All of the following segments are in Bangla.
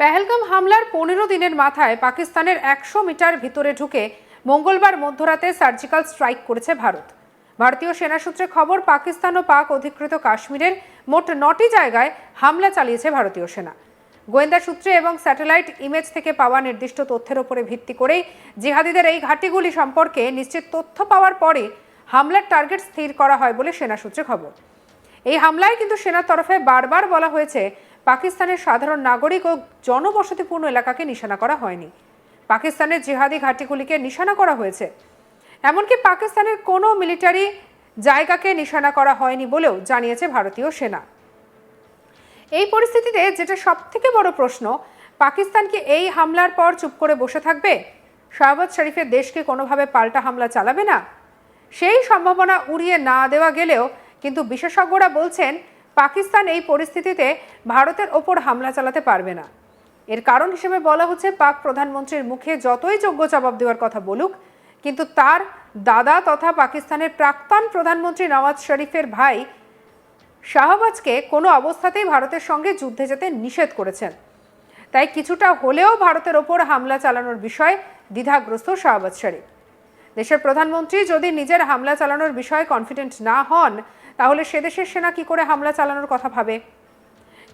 পেহেলগাম হামলার পনেরো দিনের মাথায় পাকিস্তানের একশো মিটার ভিতরে ঢুকে মঙ্গলবার মধ্যরাতে সার্জিক্যাল স্ট্রাইক করেছে ভারত। ভারতীয় সেনা সূত্রে খবর, পাকিস্তান ও পাক অধিকৃত কাশ্মীরের মোট নটি জায়গায় হামলা চালিয়েছে ভারতীয় সেনা। গোয়েন্দা সূত্রে এবং স্যাটেলাইট ইমেজ থেকে পাওয়া নির্দিষ্ট তথ্যের উপরে ভিত্তি করেই জিহাদিদের এই ঘাঁটিগুলি সম্পর্কে নিশ্চিত তথ্য পাওয়ার পরে হামলার টার্গেট স্থির করা হয় বলে সেনা সূত্রে খবর। এই হামলায় কিন্তু সেনার তরফে বারবার বলা হয়েছে পাকিস্তানের সাধারণ নাগরিক ও জনবসতিপূর্ণ এলাকাকে নিশানা করা হয়নি। পাকিস্তানের জিহাদি ঘাঁটিগুলিকে নিশানা করা হয়েছে। এমনকি পাকিস্তানের কোনো মিলিটারি জায়গাকে নিশানা করা হয়নি বলেও জানিয়েছে ভারতীয় সেনা। এই পরিস্থিতিতে যেটা সব থেকে বড় প্রশ্ন, পাকিস্তান কি এই হামলার পর চুপ করে বসে থাকবে? শাহবাজ শরীফের দেশকে কোনোভাবে পাল্টা হামলা চালাবে না? সেই সম্ভাবনা উড়িয়ে না দেওয়া গেলেও কিন্তু বিশেষজ্ঞরা বলছেন পাকিস্তান এই পরিস্থিতিতে ভারতের ওপর হামলা চালাতে পারবে না। এর কারণ হিসেবে বলা হচ্ছে, পাক প্রধানমন্ত্রীর মুখে যতই যোগ্য জবাব দেওয়ার কথা বলুক, কিন্তু তার দাদা তথা পাকিস্তানের প্রাক্তন প্রধানমন্ত্রী নওয়াজ শরীফের ভাই শাহবাজকে কোনো অবস্থাতেই ভারতের সঙ্গে যুদ্ধে যেতে নিষেধ করেছেন। তাই কিছুটা হলেও ভারতের ওপর হামলা চালানোর বিষয়ে দ্বিধাগ্রস্ত শাহবাজ শরীফ। দেশের প্রধানমন্ত্রী যদি নিজের হামলা চালানোর বিষয়ে কনফিডেন্ট না হন তাহলে সে দেশের সেনা কি করে হামলা চালানোর কথা ভাবে?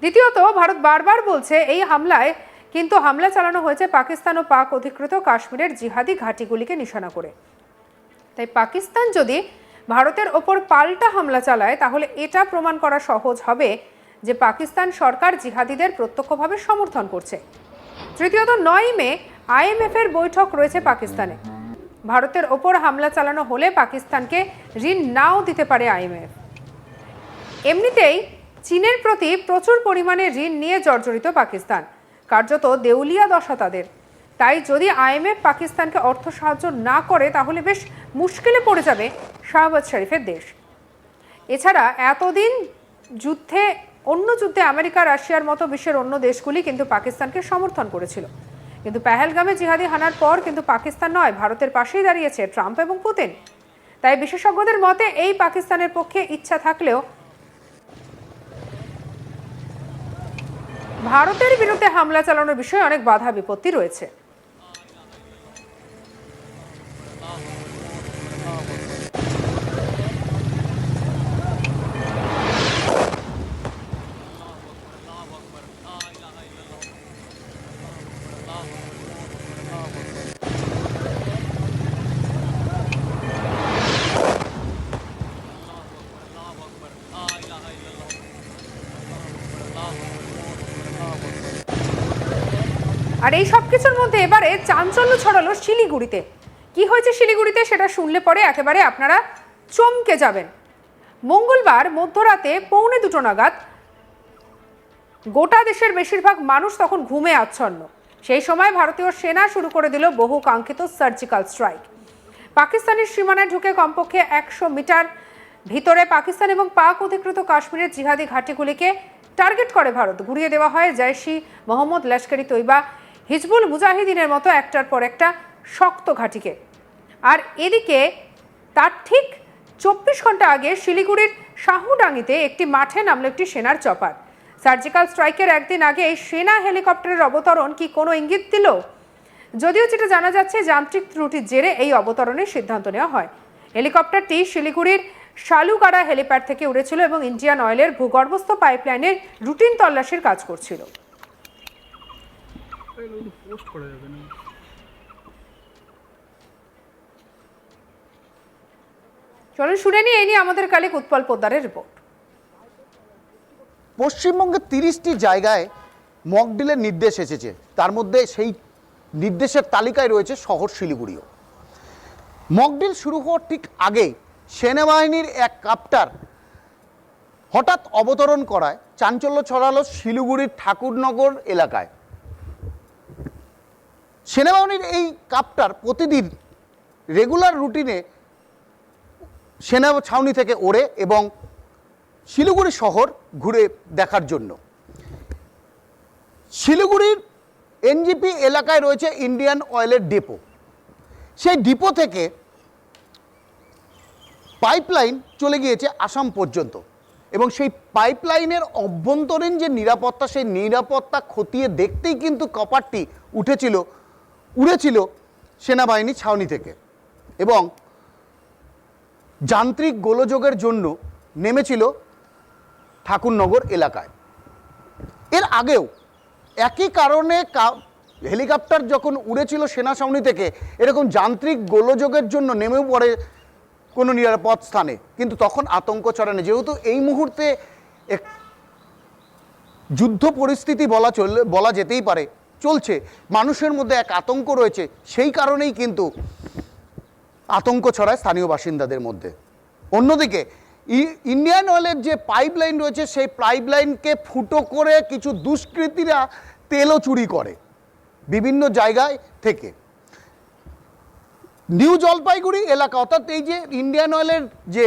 দ্বিতীয়ত, ভারত বারবার বলছে এই হামলায় কিন্তু হামলা চালানো হয়েছে পাকিস্তান ও পাক অধিকৃত কাশ্মীরের জিহাদি ঘাঁটিগুলিকে নিশানা করে। তাই পাকিস্তান যদি ভারতের ওপর পাল্টা হামলা চালায়, তাহলে এটা প্রমাণ করা সহজ হবে যে পাকিস্তান সরকার জিহাদিদের প্রত্যক্ষভাবে সমর্থন করছে। তৃতীয়ত নয় মে আইএমএফ এর বৈঠক রয়েছে পাকিস্তানে। ভারতের ওপর হামলা চালানো হলে পাকিস্তানকে ঋণ নাও দিতে পারে আইএমএফ। এমনিতেই চীনের প্রতি প্রচুর পরিমাণে ঋণ নিয়ে জর্জরিত পাকিস্তান, কার্যত দেউলিয়া দশা তাদের। তাই যদি আইএমএফ পাকিস্তানকে অর্থ সাহায্য না করে, তাহলে বেশ মুশকিলে পড়ে যাবে শাহবাজ শরীফের দেশ। এছাড়া এতদিন যুদ্ধে, অন্য যুদ্ধে আমেরিকা, রাশিয়ার মতো বিশ্বের অন্য দেশগুলি কিন্তু পাকিস্তানকে সমর্থন করেছিল। কিন্তু পেহেলগামে জিহাদি হানার পর কিন্তু পাকিস্তান নয়, ভারতের পাশেই দাঁড়িয়েছে ট্রাম্প এবং পুতিন। তাই বিশেষজ্ঞদের মতে, এই পাকিস্তানের পক্ষে ইচ্ছা থাকলেও ভারতের বিরুদ্ধে হামলা চালানোর বিষয়ে অনেক বাধা বিপত্তি রয়েছে। আর এই সব কিছুর মধ্যে এবারে চাঞ্চল্য ছড়ালো শিলিগুড়িতে। কি হয়েছে শিলিগুড়িতে সেটা শুনলে পরে একেবারে আপনারা চমকে যাবেন। মঙ্গলবার মধ্যরাতে পৌনে দুটো নাগাদ গোটা দেশের বেশিরভাগ মানুষ তখন ঘুমে আচ্ছন্ন। সেই সময় ভারতীয় সেনা শুরু করে দিল বহু কাঙ্ক্ষিত সার্জিক্যাল স্ট্রাইক। পাকিস্তানের সীমানায় ঢুকে কমপক্ষে একশো মিটার ভিতরে পাকিস্তান এবং পাক অধিকৃত কাশ্মীরের জিহাদি ঘাঁটিগুলিকে টার্গেট করে ভারত। ঘুরিয়ে দেওয়া হয় জয়শি মোহাম্মদ লস্করি তৈবা হিজবুল মুজাহিদিনের মতো একটার পর একটা শক্ত ঘাঁটিকে। আর এদিকে তার ঠিক চব্বিশ ঘণ্টা আগে শিলিগুড়ির শাহুডাঙ্গিতে একটি মাঠে নামলো একটি সেনার চপার। সার্জিক্যাল স্ট্রাইকের একদিন আগে সেনা হেলিকপ্টারের অবতরণ কি কোনো ইঙ্গিত দিল? যদিও যেটা জানা যাচ্ছে, যান্ত্রিক ত্রুটির জেরে এই অবতরণের সিদ্ধান্ত নেওয়া হয়। হেলিকপ্টারটি শিলিগুড়ির শালুকাড়া হেলিপ্যাড থেকে উড়েছিল এবং ইন্ডিয়ান অয়েলের ভূগর্ভস্থ পাইপলাইনের রুটিন তল্লাশির কাজ করছিল। পোস্ট করা যাবে না। চলুন শুনে নিই এই নিয়ে আমাদের কালিক উৎপল পোদ্দারের রিপোর্ট পশ্চিমবঙ্গের তিরিশটি জায়গায় মকডিলের নির্দেশ এসেছে। তার মধ্যে সেই নির্দেশের তালিকায় রয়েছে শহর শিলিগুড়িও। মকডিল শুরু হওয়ার ঠিক আগে সেনাবাহিনীর এক কাপ্টার হঠাৎ অবতরণ করায় চাঞ্চল্য ছড়ালো শিলিগুড়ির ঠাকুরনগর এলাকায়। সেনাবাহিনীর এই কাপটার প্রতিদিন রেগুলার রুটিনে সেনা ছাউনি থেকে ওড়ে এবং শিলিগুড়ি শহর ঘুরে দেখার জন্য। শিলিগুড়ির এনজিপি এলাকায় রয়েছে ইন্ডিয়ান অয়েলের ডিপো সেই ডিপো থেকে পাইপলাইন চলে গিয়েছে আসাম পর্যন্ত এবং সেই পাইপলাইনের অভ্যন্তরীণ যে নিরাপত্তা, সেই নিরাপত্তা খতিয়ে দেখতেই কিন্তু কপারটি উঠেছিল উড়েছিল সেনাবাহিনী ছাউনি থেকে এবং যান্ত্রিক গোলযোগের জন্য নেমেছিল ঠাকুরনগর এলাকায়। এর আগেও একই কারণে হেলিকপ্টার যখন উড়েছিল সেনা ছাউনি থেকে, এরকম যান্ত্রিক গোলযোগের জন্য নেমেও পড়ে কোনো নিরাপদ স্থানে। কিন্তু তখন আতঙ্ক ছড়ানো। যেহেতু এই মুহূর্তে এক, যুদ্ধ পরিস্থিতি বলা চল বলা যেতেই পারে চলছে, মানুষের মধ্যে এক আতঙ্ক রয়েছে, সেই কারণেই কিন্তু আতঙ্ক ছড়ায় স্থানীয় বাসিন্দাদের মধ্যে। অন্যদিকে ইন্ডিয়ান অয়েলের যে পাইপলাইন রয়েছে, সেই পাইপলাইনকে ফুটো করে কিছু দুষ্কৃতীরা তেলও চুরি করে, বিভিন্ন জায়গায় থেকে। নিউ জলপাইগুড়ি এলাকা, অর্থাৎ এই যে ইন্ডিয়ান অয়েলের যে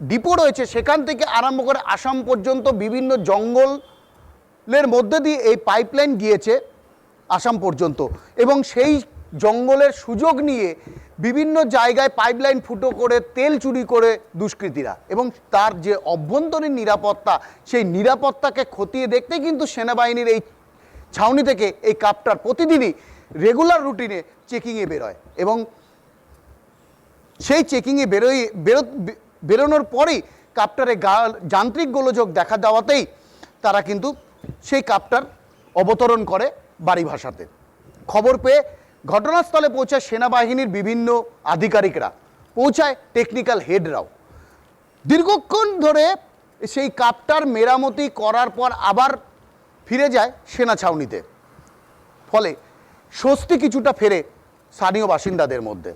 ডিপো রয়েছে, সেখান থেকে আরম্ভ করে আসাম পর্যন্ত বিভিন্ন জঙ্গলের মধ্যে দিয়ে এই পাইপলাইন গিয়েছে। আসাম পর্যন্ত। এবং সেই জঙ্গলের সুযোগ নিয়ে বিভিন্ন জায়গায় পাইপলাইন ফুটো করে, তেল চুরি করে দুষ্কৃতীরা। এবং তার যে অভ্যন্তরীণ নিরাপত্তা, সেই নিরাপত্তাকে খতিয়ে দেখতে কিন্তু সেনাবাহিনীর এই ছাউনি থেকে এই কাপটার প্রতিদিনই রেগুলার রুটিনে চেকিংয়ে বেরোয়। এবং সেই চেকিংয়ে বেরোই, বেরো, বেরোনোর পরেই কাপটারে গা যান্ত্রিক গোলযোগ দেখা দেওয়াতেই তারা কিন্তু সেই কাপটার অবতরণ করে। বাড়ি ভাষাতে খবর পেয়ে ঘটনাস্থলে পৌঁছায় সেনাবাহিনীর বিভিন্ন আধিকারিকরা। পৌঁছায় টেকনিক্যাল হেডরাও দীর্ঘক্ষণ ধরে সেই কাপটার মেরামতি করার পর আবার ফিরে যায় সেনা ছাউনিতে। ফলে স্বস্তি কিছুটা ফেরে স্থানীয় বাসিন্দাদের মধ্যে।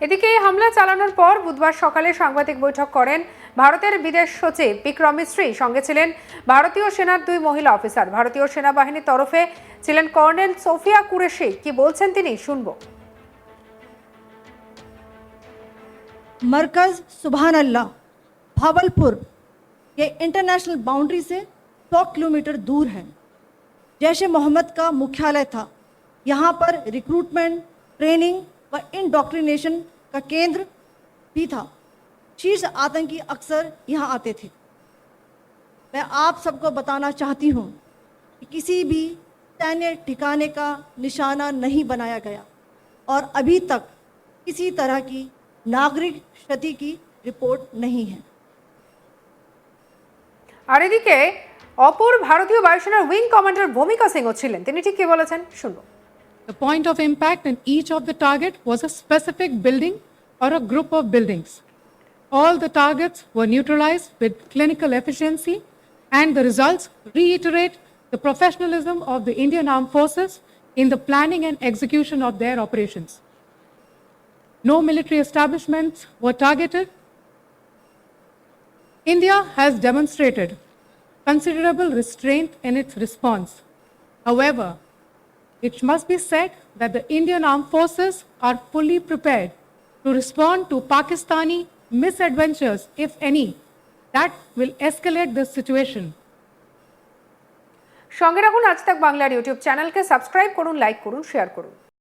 এদিকে এই হামলা চালানোর পর বুধবার সকালে সাংবাদিক বৈঠক করেন ভারতের বিদেশ সচিব বিক্রম মিস্ত্রি সঙ্গে ছিলেন ভারতীয় সেনার দুই মহিলা অফিসার ভারতীয় সেনাবাহিনীর তরফে ছিলেন কর্নেল সোফিয়া কুরেশি কি বলছেন তিনি শুনবো मरकज़ सुबहान अल्लाह भावलपुर ये इंटरनेशनल बाउंड्री से 100 किलोमीटर दूर है जैश ए मोहम्मद का मुख्यालय था यहाँ पर रिक्रूटमेंट ट्रेनिंग व इंडोक्ट्रिनेशन का केंद्र भी था शीर्ष आतंकी अक्सर यहाँ आते थे मैं आप सबको बताना चाहती हूँ कि किसी भी सैन्य ठिकाने का निशाना नहीं बनाया गया और अभी तक किसी तरह की नागरिक क्षति की रिपोर्ट नहीं है আর এদিকে অপর ভারতীয় বায়ুসেনার উইং কমান্ডার ভূমিকা সিংও ছিলেন তিনি ঠিক কি বলেছেন শুনবো The point of impact in each of the target was a specific building or a group of buildings. All the targets were neutralized with clinical efficiency, and the results reiterate the professionalism of the Indian Armed Forces in the planning and execution of their operations. No military establishments were targeted. India has demonstrated considerable restraint in its response. However, it must be said that the Indian Armed Forces are fully prepared to respond to Pakistani misadventures, if any, that will escalate this situation. সঙ্গে রাখুন আজ তাক বাংলার ইউটিউব চ্যানেলকে সাবস্ক্রাইব করুন লাইক করুন শেয়ার করুন